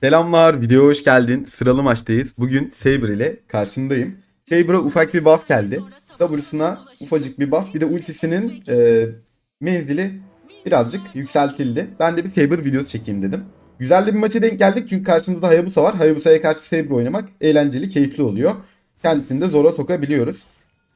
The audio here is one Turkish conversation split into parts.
Selamlar, videoya hoş geldin. Sıralı maçtayız. Bugün Saber ile karşındayım. Saber'a ufak bir buff geldi. W'suna ufacık bir buff. Bir de ultisinin e, menzili birazcık yükseltildi. Ben de bir Saber videosu çekeyim dedim. Güzel de bir maça denk geldik çünkü karşımızda Hayabusa var. Hayabusa'ya karşı Saber oynamak eğlenceli, keyifli oluyor. Kendisini de zora sokabiliyoruz.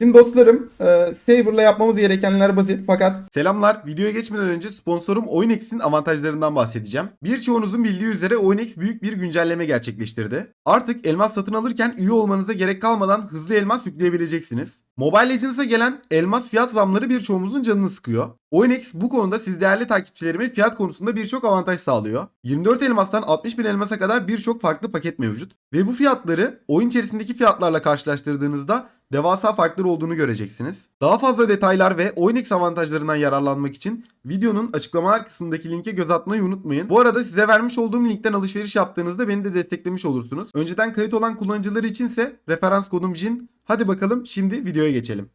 Şimdi dostlarım, e, Saber'la yapmamız gerekenler basit fakat... Selamlar, videoya geçmeden önce sponsorum OyunX'in avantajlarından bahsedeceğim. Birçoğunuzun bildiği üzere OyunX büyük bir güncelleme gerçekleştirdi. Artık elmas satın alırken üye olmanıza gerek kalmadan hızlı elmas yükleyebileceksiniz. Mobile Legends'a gelen elmas fiyat zamları birçoğumuzun canını sıkıyor. OyunX bu konuda siz değerli takipçilerime fiyat konusunda birçok avantaj sağlıyor. 24 elmastan 60 bin elmasa kadar birçok farklı paket mevcut. Ve bu fiyatları oyun içerisindeki fiyatlarla karşılaştırdığınızda devasa farklar olduğunu göreceksiniz. Daha fazla detaylar ve OyunX avantajlarından yararlanmak için videonun açıklamalar kısmındaki linke göz atmayı unutmayın. Bu arada size vermiş olduğum linkten alışveriş yaptığınızda beni de desteklemiş olursunuz. Önceden kayıt olan kullanıcılar içinse referans kodum JIN. Hadi bakalım şimdi videoya geçelim.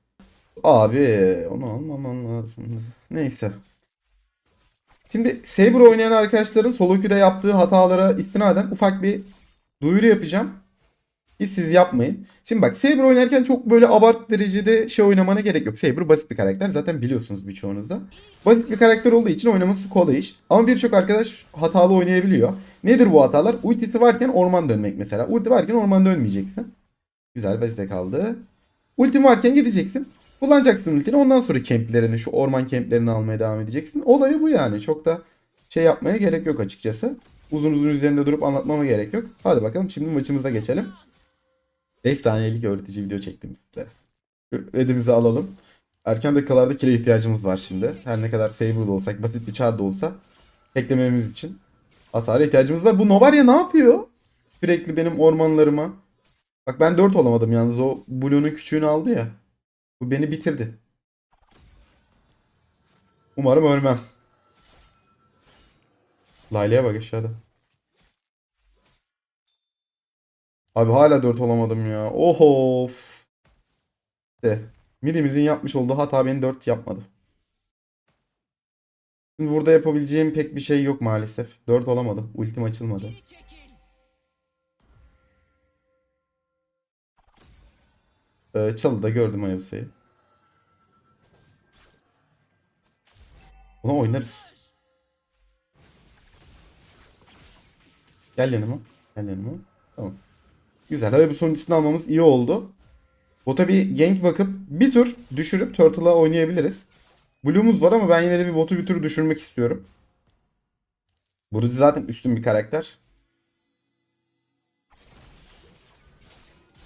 Abi onu almaman lazım. Neyse. Şimdi Saber oynayan arkadaşların solo queue'da yaptığı hatalara istinaden ufak bir duyuru yapacağım. Hiç siz yapmayın. Şimdi bak Saber oynarken çok böyle abart derecede şey oynamana gerek yok. Saber basit bir karakter. Zaten biliyorsunuz birçoğunuzda. Basit bir karakter olduğu için oynaması kolay iş. Ama birçok arkadaş hatalı oynayabiliyor. Nedir bu hatalar? Ultisi varken orman dönmek mesela. Ulti varken orman dönmeyeceksin. Güzel basit kaldı. Ultim varken gideceksin. Kullanacaksın ultini. Ondan sonra kemplerini, şu orman kemplerini almaya devam edeceksin. Olayı bu yani. Çok da şey yapmaya gerek yok açıkçası. Uzun uzun üzerinde durup anlatmama gerek yok. Hadi bakalım şimdi maçımıza geçelim. 5 saniyelik öğretici video çektim sizlere. Redimizi alalım. Erken dakikalarda kile ihtiyacımız var şimdi. Her ne kadar Saber'da olsak, basit bir char da olsa teklememiz için hasara ihtiyacımız var. Bu Novaria ne yapıyor? Sürekli benim ormanlarıma. Bak ben 4 olamadım yalnız o Blue'nun küçüğünü aldı ya. Bu beni bitirdi. Umarım ölmem. Layla'ya bak aşağıda. Abi hala 4 olamadım ya. Oho. De. Midimizin yapmış olduğu hata beni 4 yapmadı. Şimdi burada yapabileceğim pek bir şey yok maalesef. 4 olamadım. Ultim açılmadı. Ee, çalıda gördüm Ayasa'yı. Buna oynarız. Gel yanıma. Gel yanıma. Tamam. Güzel. Hadi bu sonuncusunu almamız iyi oldu. Bota bir gank bakıp bir tur düşürüp Turtle'a oynayabiliriz. Blue'umuz var ama ben yine de bir botu bir tur düşürmek istiyorum. Burada zaten üstün bir karakter.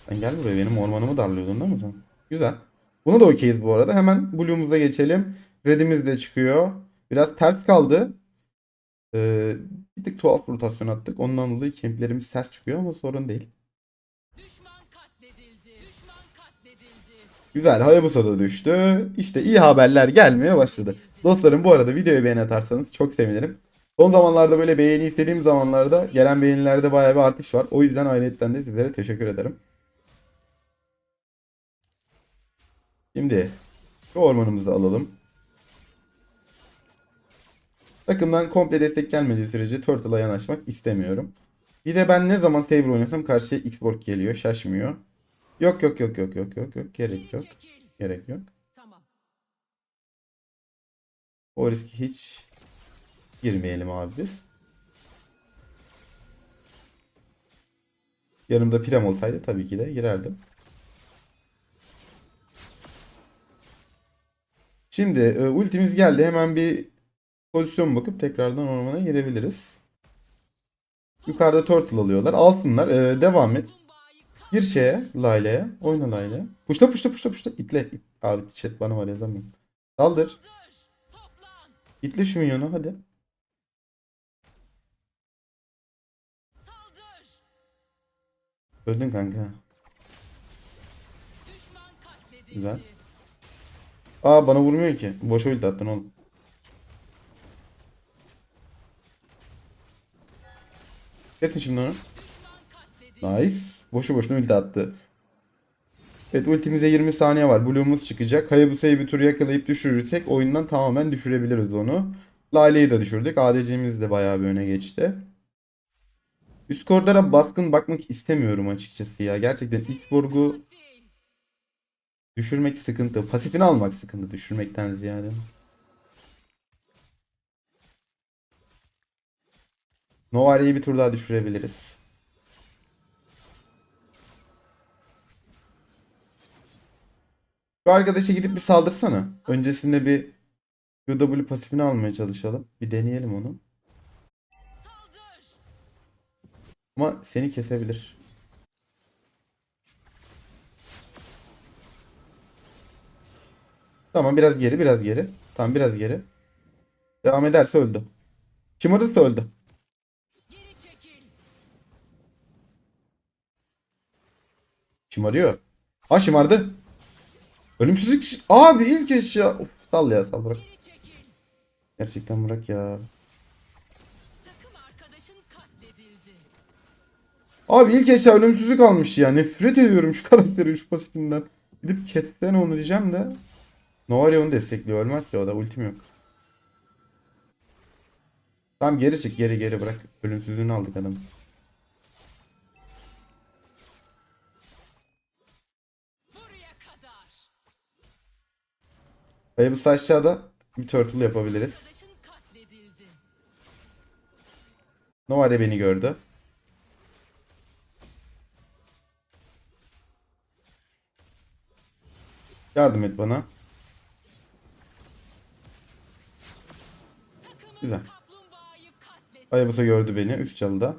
Sen gel buraya benim ormanımı darlıyordun değil mi sen? Güzel. Buna da okeyiz bu arada. Hemen Blue'umuza geçelim. Red'imiz de çıkıyor. Biraz ters kaldı. Ee, bir tık tuhaf rotasyon attık. Ondan dolayı kemplerimiz ters çıkıyor ama sorun değil. Düşman katledildi. Düşman katledildi. Güzel. Hayabusa da düştü. İşte iyi haberler gelmeye başladı. Dostlarım bu arada videoyu beğeni atarsanız çok sevinirim. Son zamanlarda böyle beğeni istediğim zamanlarda gelen beğenilerde bayağı bir artış var. O yüzden ayrıyetten de sizlere teşekkür ederim. Şimdi şu ormanımızı alalım. Takımdan komple destek gelmediği sürece Turtle'a yanaşmak istemiyorum. Bir de ben ne zaman Saber oynasam karşıya Xborg geliyor. Şaşmıyor. Yok yok yok yok yok yok yok. Gerek yok. Gerek yok. O riski hiç girmeyelim abi biz. Yanımda Prem olsaydı tabii ki de girerdim. Şimdi e, ultimiz geldi. Hemen bir pozisyon bakıp tekrardan ormana girebiliriz. Yukarıda turtle alıyorlar. Alsınlar. E, devam et. Gir şeye. Layla'ya. Oyna Layla'ya. Puşla puşla puşla puşla. İtle. it. Abi chat bana var yazamıyorum. Saldır. Dır. Toplan. İtle şu minyonu hadi. Öldün kanka. Güzel. Aa bana vurmuyor ki. Boş ulti attın oğlum. Kesin şimdi onu. Nice. Boşu boşuna ulti attı. Evet ultimize 20 saniye var. Blue'umuz çıkacak. Hayabusa'yı bir tur yakalayıp düşürürsek oyundan tamamen düşürebiliriz onu. Lale'yi de düşürdük. ADC'miz de bayağı bir öne geçti. Üst koridora baskın bakmak istemiyorum açıkçası ya. Gerçekten X-Borg'u düşürmek sıkıntı. Pasifini almak sıkıntı düşürmekten ziyade. Novari'yi bir tur daha düşürebiliriz. Şu arkadaşa gidip bir saldırsana. Öncesinde bir QW pasifini almaya çalışalım. Bir deneyelim onu. Ama seni kesebilir. Tamam biraz geri biraz geri. Tamam biraz geri. Devam ederse öldü. Şımarırsa öldü. Şımarıyor. Ha şımardı. Ölümsüzlük abi ilk eşya. Of, sal ya sal bırak. Gerçekten bırak ya. Abi ilk eşya ölümsüzlük almış ya. Nefret ediyorum şu karakterin şu pasifinden. Gidip kessene onu diyeceğim de. Novaria onu destekliyor. Ölmez ki o da ultim yok. Tamam geri çık geri geri bırak. Ölümsüzlüğünü aldık adam. Hayabusa aşağıda bir turtle yapabiliriz. Novaria beni gördü. Yardım et bana. Güzel. Hayabusa gördü beni üst çalıda.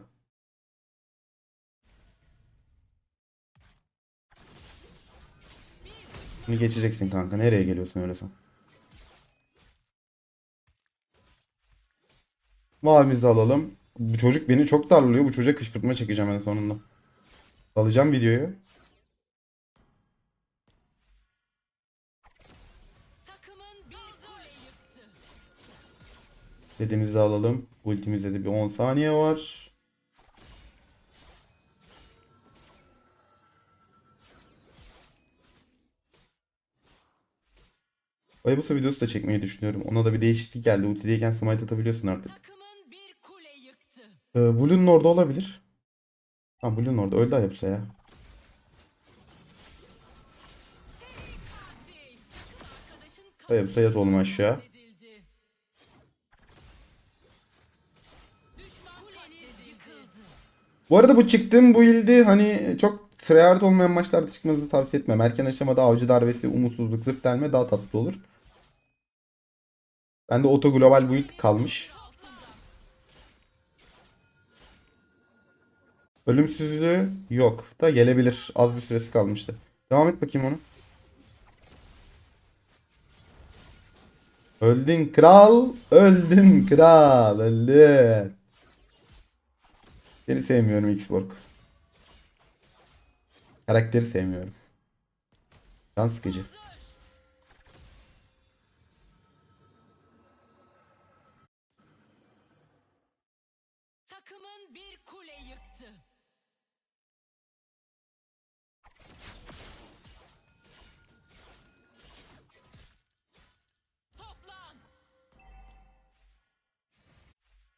Şimdi geçeceksin kanka. Nereye geliyorsun öyle sen? Mavimizi alalım. Bu çocuk beni çok darlıyor. Bu çocuğa kışkırtma çekeceğim en sonunda. Alacağım videoyu. Dediğimizi alalım. Ultimizde de bir 10 saniye var. Hayabusa videosu da çekmeyi düşünüyorum. Ona da bir değişiklik geldi. Ultideyken smite atabiliyorsun artık. Takımın bir kule yıktı. Ee, Blue'nun orada olabilir. Ha Blue'nun orada. Öldü Hayabusa ya. Hayabusa yat oğlum aşağı. Bu arada bu çıktığım bu ildi hani çok tryhard olmayan maçlarda çıkmanızı tavsiye etmem. Erken aşamada avcı darbesi, umutsuzluk, zırt delme daha tatlı olur. Bende auto global build kalmış. Ölümsüzlüğü yok da gelebilir. Az bir süresi kalmıştı. Devam et bakayım onu. Öldün kral. Öldün kral. Öldün. Seni sevmiyorum Xborg. Karakteri sevmiyorum. Can sıkıcı.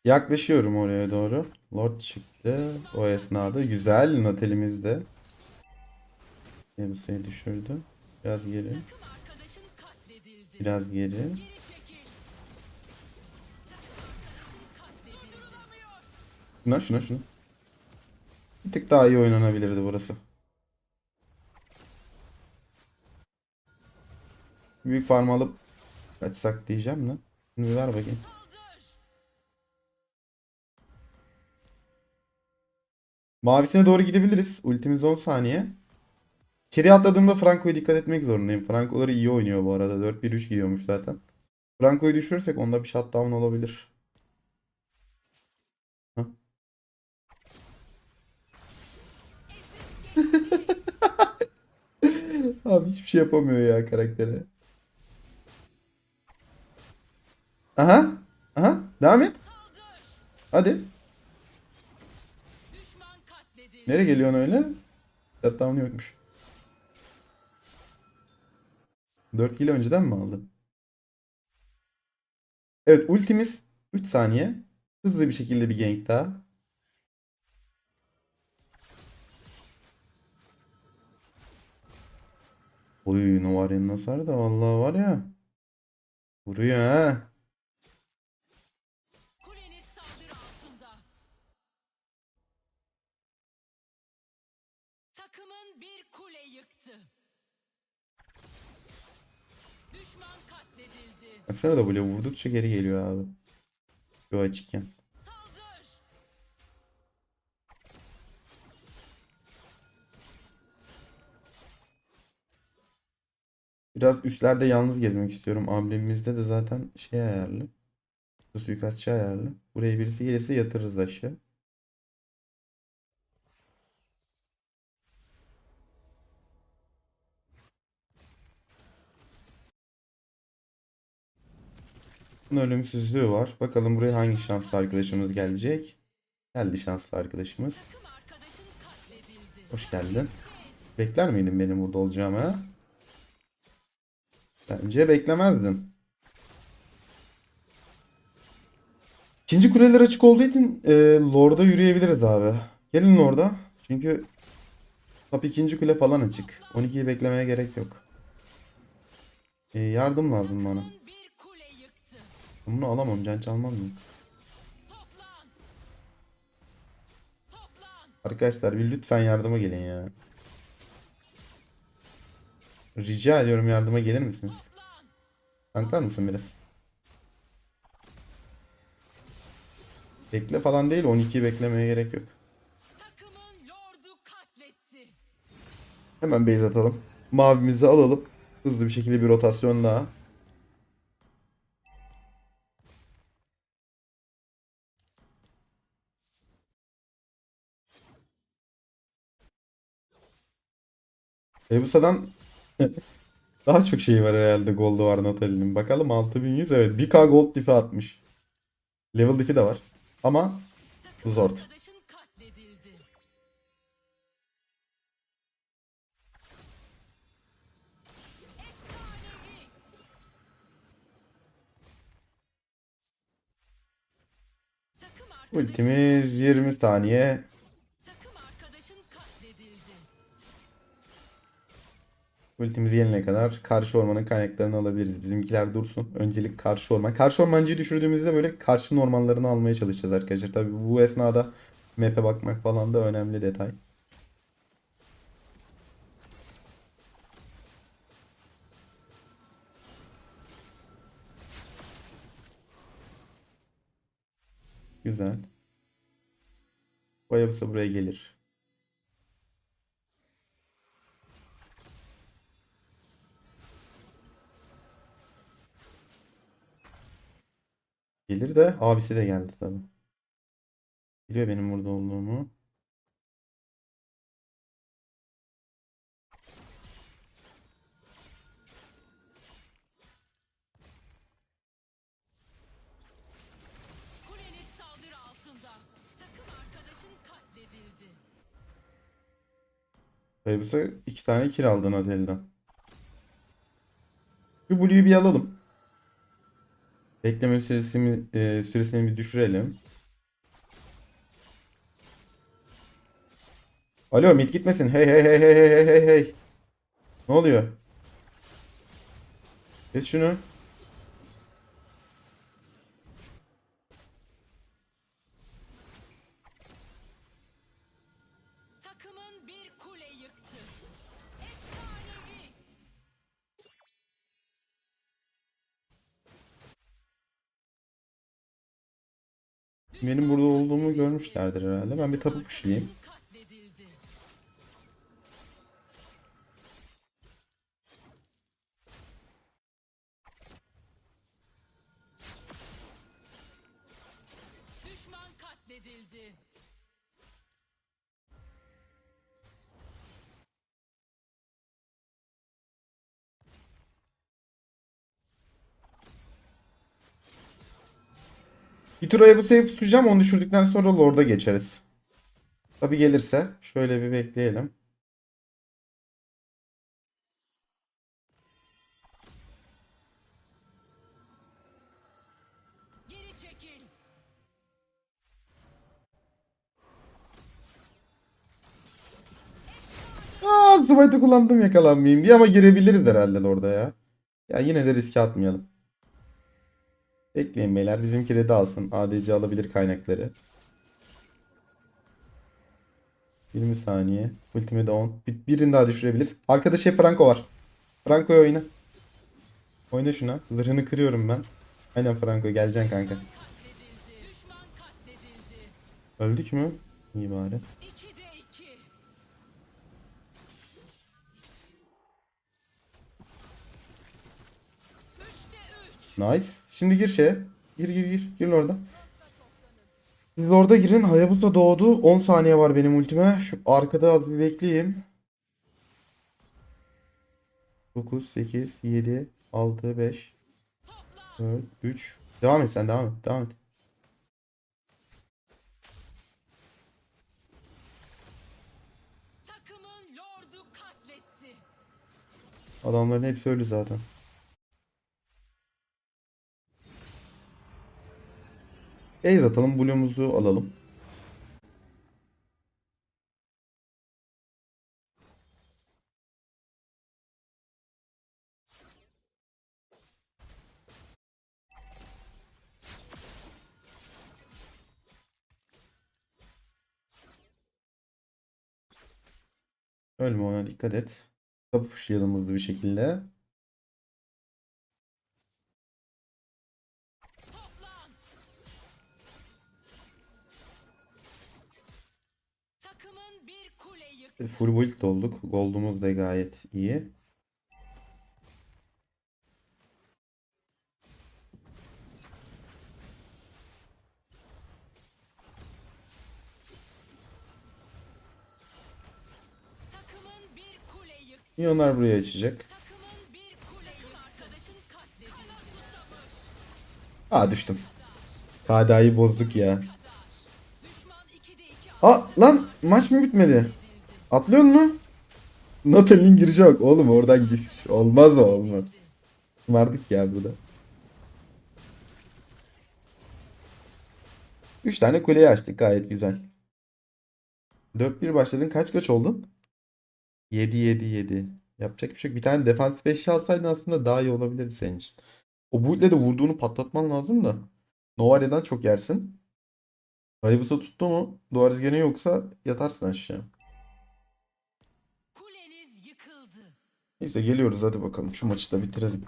Yaklaşıyorum oraya doğru. Lord çıktı. O esnada. Güzel. Natelimiz de. Yabusa'yı düşürdü. Biraz geri. Biraz geri. Şuna şuna şuna. Bir tık daha iyi oynanabilirdi burası. Büyük farm alıp kaçsak diyeceğim lan. Şimdi ver bakayım. Mavisine doğru gidebiliriz. Ultimiz 10 saniye. İçeri atladığımda Franco'ya dikkat etmek zorundayım. Franco'ları iyi oynuyor bu arada. 4-1-3 gidiyormuş zaten. Franco'yu düşürürsek onda bir shutdown olabilir. Abi hiçbir şey yapamıyor ya karaktere. Aha. Aha. Devam et. Hadi. Nereye geliyorsun öyle? Shutdown yokmuş. 4 kilo önceden mi aldı? Evet ultimiz 3 saniye. Hızlı bir şekilde bir gank daha. Oy Novarya'nın hasarı da vallahi var ya. Vuruyor ha. Takımın bir kule yıktı. Düşman katledildi. Baksana da böyle vurdukça geri geliyor abi. Şu açıkken. Saldır. Biraz üstlerde yalnız gezmek istiyorum. Amblemimizde de zaten şey ayarlı. Su suikastçı ayarlı. Buraya birisi gelirse yatırırız aşağı. Bunun ölümsüzlüğü var. Bakalım buraya hangi şanslı arkadaşımız gelecek. Geldi şanslı arkadaşımız. Hoş geldin. Bekler miydin benim burada olacağımı? Bence beklemezdin. İkinci kuleler açık olduğu için e, Lord'a yürüyebiliriz abi. Gelin Lord'a. Çünkü top ikinci kule falan açık. 12'yi beklemeye gerek yok. E, yardım lazım bana. Bunu alamam. Can çalmam mı? Arkadaşlar bir lütfen yardıma gelin ya. Rica ediyorum yardıma gelir misiniz? Tanklar mısın biraz? Bekle falan değil 12'yi beklemeye gerek yok. Hemen base atalım. Mavimizi alalım. Hızlı bir şekilde bir rotasyon daha. Ebusa'dan daha çok şey var herhalde Gold'u var Natalie'nin. Bakalım 6100 evet 1k gold diff'i atmış. Level diff'i de var. Ama Zord. ultimiz 20 saniye. Ultimizi yenene kadar karşı ormanın kaynaklarını alabiliriz. Bizimkiler dursun. Öncelik karşı orman. Karşı ormancıyı düşürdüğümüzde böyle karşı ormanlarını almaya çalışacağız arkadaşlar. Tabii bu esnada map'e bakmak falan da önemli detay. Güzel. Bayabısa buraya gelir. Gelir de abisi de geldi tabii. Biliyor benim burada olduğumu. Bayabısa iki tane kill aldı Natalie'den. Şu Blue'yu bir alalım. Bekleme süresini, e, süresini bir düşürelim. Alo mid gitmesin. Hey hey hey hey hey hey hey. Ne oluyor? Kes şunu. Benim burada olduğumu görmüşlerdir herhalde. Ben bir tapu pushlayayım. Bir tur Hayabusa'yı tutacağım. Onu düşürdükten sonra Lord'a geçeriz. Tabi gelirse. Şöyle bir bekleyelim. Aa, smite'ı kullandım yakalanmayayım diye ama girebiliriz herhalde orada ya. Ya yine de riske atmayalım. Bekleyin beyler. Bizimki red'i alsın. ADC alabilir kaynakları. 20 saniye. Ultime de 10. Bir, birini daha düşürebiliriz. Arkada şey Franco var. Franco'yu oyna. Oyna şuna. Zırhını kırıyorum ben. Aynen Franco geleceksin kanka. Öldük mü? İyi bari. 2'de 2. Üçte üç. Nice. Şimdi gir şeye. Gir gir gir. Gir orada. Siz orada girin. Hayabusa doğdu. 10 saniye var benim ultime. Şu arkada az bir bekleyeyim. 9, 8, 7, 6, 5, 4, 3. Devam et sen devam et. Devam et. Adamların hepsi ölü zaten. Base atalım. Blue'umuzu alalım. Ölme ona dikkat et. Kapı pushlayalım hızlı bir şekilde. Kule yıktı. E, Full build olduk. Gold'umuz da gayet iyi. Milyonlar buraya açacak. Aa düştüm. KDA'yı bozduk ya. Düşman 2'de 2 Aa lan maç mı bitmedi? Atlıyor mu? Natalie'nin girişi yok. Oğlum oradan gir. Olmaz o olmaz. Vardık ya burada. 3 tane kuleyi açtık gayet güzel. 4-1 başladın. Kaç kaç oldun? 7-7-7. Yapacak bir şey yok. Bir tane defansif eşya alsaydın aslında daha iyi olabilirdi senin için. O build'le de vurduğunu patlatman lazım da. Novalia'dan çok yersin. Hayabusa tuttu mu? Duvar gene yoksa yatarsın aşağı. Neyse geliyoruz hadi bakalım. Şu maçı da bitirelim.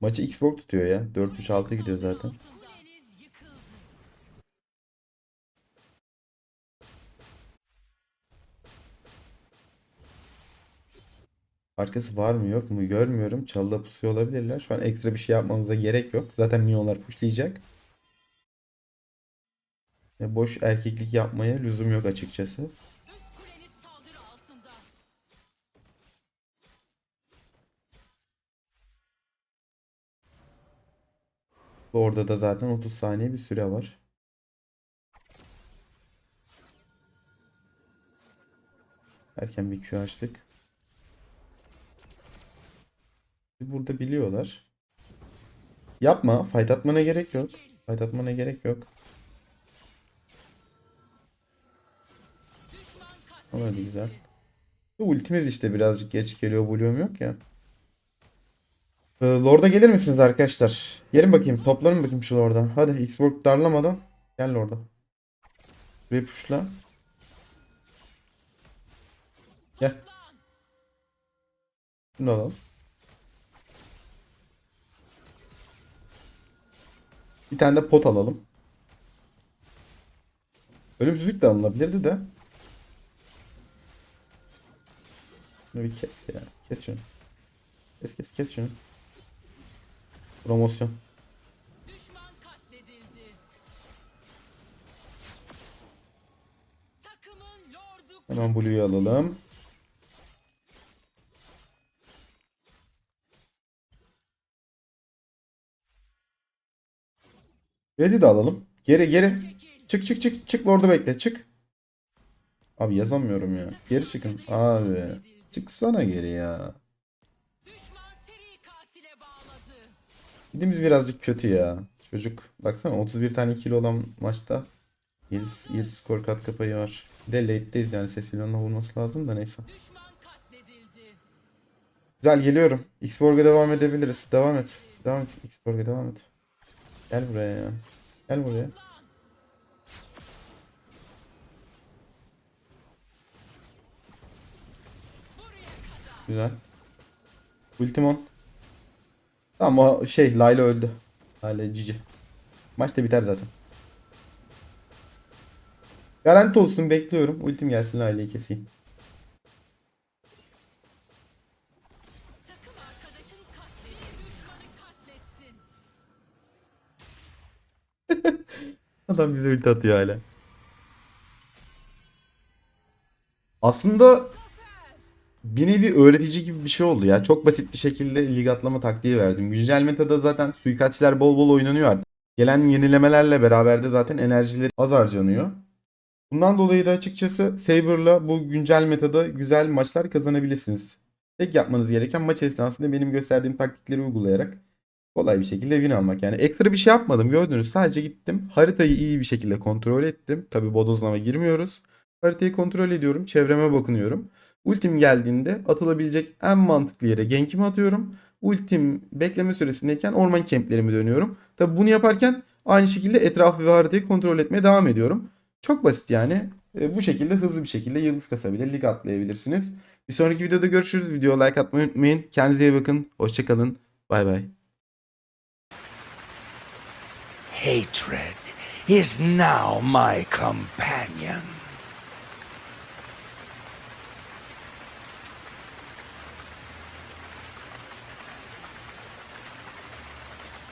Maçı Xbox tutuyor ya. 4-3-6 gidiyor zaten. Arkası var mı yok mu görmüyorum. Çalıda pusuyor olabilirler. Şu an ekstra bir şey yapmamıza gerek yok. Zaten minyonlar pushlayacak. Ya boş erkeklik yapmaya lüzum yok açıkçası. Orada da zaten 30 saniye bir süre var. Erken bir Q açtık. Burada biliyorlar. Yapma. Fight atmana gerek yok. Fight atmana gerek yok. Ama güzel. Ultimiz işte birazcık geç geliyor. Bloom yok ya. Ee, Lord'a gelir misiniz arkadaşlar? Gelin bakayım. Toplanın bakayım şu Lord'a. Hadi Xbox darlamadan. Gel Lord'a. Buraya pushla. Gel. Bunu alalım. Bir tane de pot alalım. Ölümsüzlük de alınabilirdi de. Şunu bir kes ya. Kes şunu. Kes kes kes şunu. Promosyon. Düşman katledildi. Takımın lordu Hemen Blue'yu alalım. Red'i de alalım. Geri geri. Çık çık çık. Çık orada bekle. Çık. Abi yazamıyorum ya. Geri çıkın. Abi. Çıksana geri ya. Gidimiz birazcık kötü ya. Çocuk baksana 31 tane kill olan maçta 7, 7 skor kat kapayı var. Bir de late'deyiz yani ses filanla vurması lazım da neyse. Güzel geliyorum. Xborg'a devam edebiliriz. Devam et. Devam et. Xborg'a devam et. Gel buraya ya. Gel buraya. Güzel. Ultimon. Tamam o şey Layla öldü. Layla cici. Maç da biter zaten. Garanti olsun bekliyorum. Ultim gelsin Layla'yı keseyim. Adam bize ulti atıyor hala. Aslında bir nevi öğretici gibi bir şey oldu ya. Çok basit bir şekilde lig atlama taktiği verdim. Güncel metada zaten suikastçiler bol bol oynanıyor artık. Gelen yenilemelerle beraber de zaten enerjileri az harcanıyor. Bundan dolayı da açıkçası Saber'la bu güncel metada güzel maçlar kazanabilirsiniz. Tek yapmanız gereken maç esnasında benim gösterdiğim taktikleri uygulayarak kolay bir şekilde win almak. Yani ekstra bir şey yapmadım gördünüz. Sadece gittim. Haritayı iyi bir şekilde kontrol ettim. Tabi bodozlama girmiyoruz. Haritayı kontrol ediyorum. Çevreme bakınıyorum. Ultim geldiğinde atılabilecek en mantıklı yere gankimi atıyorum. Ultim bekleme süresindeyken orman kemplerimi dönüyorum. Tabi bunu yaparken aynı şekilde etrafı ve haritayı kontrol etmeye devam ediyorum. Çok basit yani. E, bu şekilde hızlı bir şekilde yıldız kasabilir, lig atlayabilirsiniz. Bir sonraki videoda görüşürüz. Videoya like atmayı unutmayın. Kendinize iyi bakın. Hoşçakalın. Bay bay. Hatred is now my companion.